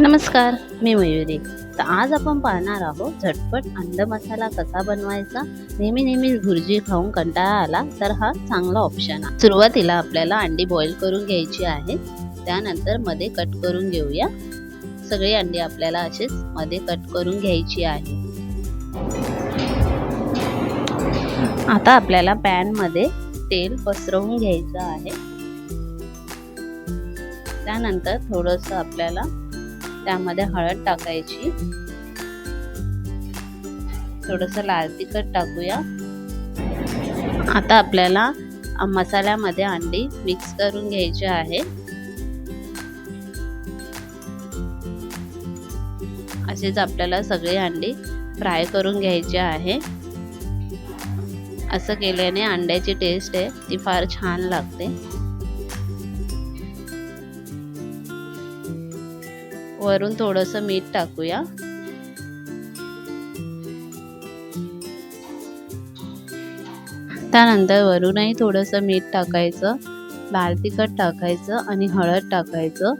नमस्कार मी मयुरी. तर आज आपण पाहणार आहोत झटपट अंड मसाला कसा बनवायचा? नेहमी नेहमी भुर्जी खाऊन कंटाळा आला तर हा चांगला ऑप्शन आहे. सुरुवातीला आपल्याला अंडी बॉईल करून घ्यायची आहे. त्यानंतरमध्ये कट करून घेऊया. सगळी अंडी आपल्याला असेच मध्ये कट करून घ्यायची आहे. आता आपल्याला पॅनमध्ये तेल पसरवून घ्यायचं आहे. त्यानंतर थोडंसं आपल्याला त्यामध्ये हळद टाकायची. थोडस लाल तिखट टाकूया. आता आपल्याला मसाल्यामध्ये अंडी मिक्स करून घ्यायची आहे. असेच आपल्याला सगळी अंडी फ्राय करून घ्यायची आहे. असं केल्याने अंड्याची टेस्ट आहे ती फार छान लागते. वरून थोडंसं मीठ टाकूया. त्यानंतर वरूनही थोडंसं मीठ टाकायचं लाल तिखट टाकायचं आणि हळद टाकायचं.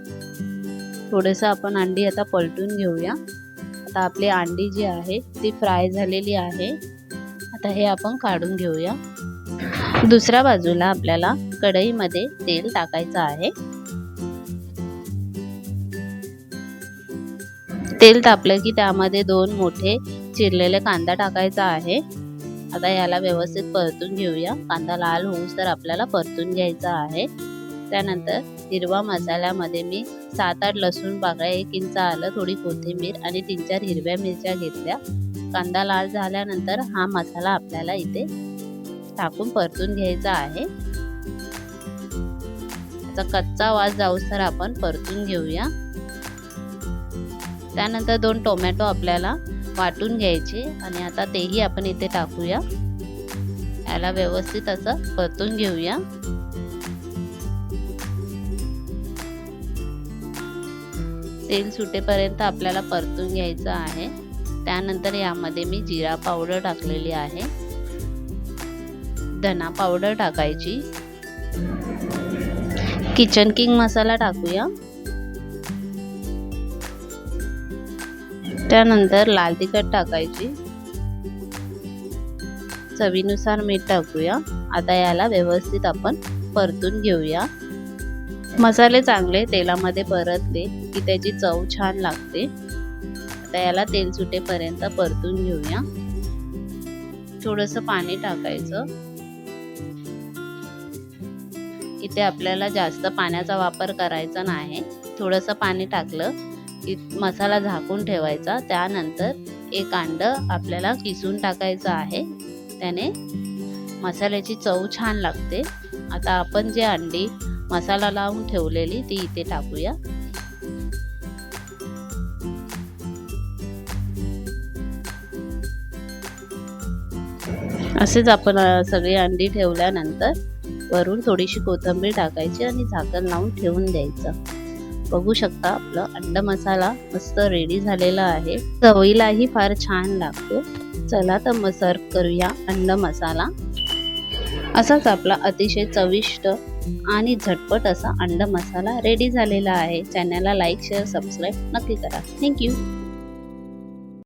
थोडंसं आपण अंडी आता पलटून घेऊया. आता आपली अंडी जी आहे ती फ्राय झालेली आहे. आता हे आपण काढून घेऊया. दुसऱ्या बाजूला आपल्याला कढईमध्ये तेल टाकायचं आहे. तेल तापलं की त्यामध्ये दोन मोठे चिरलेले कांदा टाकायचा आहे. आता याला व्यवस्थित परतून घेऊया. कांदा लाल होऊस तर आपल्याला परतून घ्यायचा आहे. त्यानंतर हिरवा मसाल्यामध्ये मी सात आठ लसूण बागळ्या एक इंच आलं थोडी कोथिंबीर आणि तीन चार हिरव्या मिरच्या घेतल्या. कांदा लाल झाल्यानंतर हा मसाला आपल्याला इथे टाकून परतून घ्यायचा आहे. त्याचा कच्चा वास जाऊस तर आपण परतून घेऊया. त्यानंतर दोन टोमॅटो आपल्याला वाटून घ्यायचे आणि आता तेही आपण इथे टाकूया. याला व्यवस्थित असं परतून घेऊया. तेल सुटेपर्यंत आपल्याला परतून घ्यायचं आहे. त्यानंतर यामध्ये मी जिरा पावडर टाकलेली आहे. धना पावडर टाकायची. किचन किंग मसाला टाकूया. त्यानंतर लाल तिखट टाकायची. चवीनुसार मीठ टाकूया. आता याला व्यवस्थित आपण परतून घेऊया. मसाले चांगले तेलामध्ये परतले की त्याची चव छान लागते. आता याला तेल सुटेपर्यंत परतून घेऊया. थोडंसं पाणी टाकायचं. इथे आपल्याला जास्त पाण्याचा वापर करायचा नाही. थोडंसं पाणी टाकलं मसाला झाकून ठेवायचा. त्यानंतर एक अंड आपल्याला किसून टाकायचं आहे. त्याने मसाल्याची चव छान लागते. आता आपण जे अंडी मसाला लावून ठेवलेली ती इथे टाकूया. असेच आपण सगळी अंडी ठेवल्यानंतर वरून थोडीशी कोथिंबीर टाकायची आणि झाकण लावून ठेवून द्यायचं. बघू शकता आपलं अंड मसाला मस्त रेडी झालेला आहे. चवीलाही फार छान लागतो. चला तर मग सर्व करूया अंड मसाला. असाच आपला अतिशय चविष्ट आणि झटपट असा अंड मसाला रेडी झालेला आहे. चॅनलला लाईक शेअर सबस्क्राईब नक्की करा. थँक्यू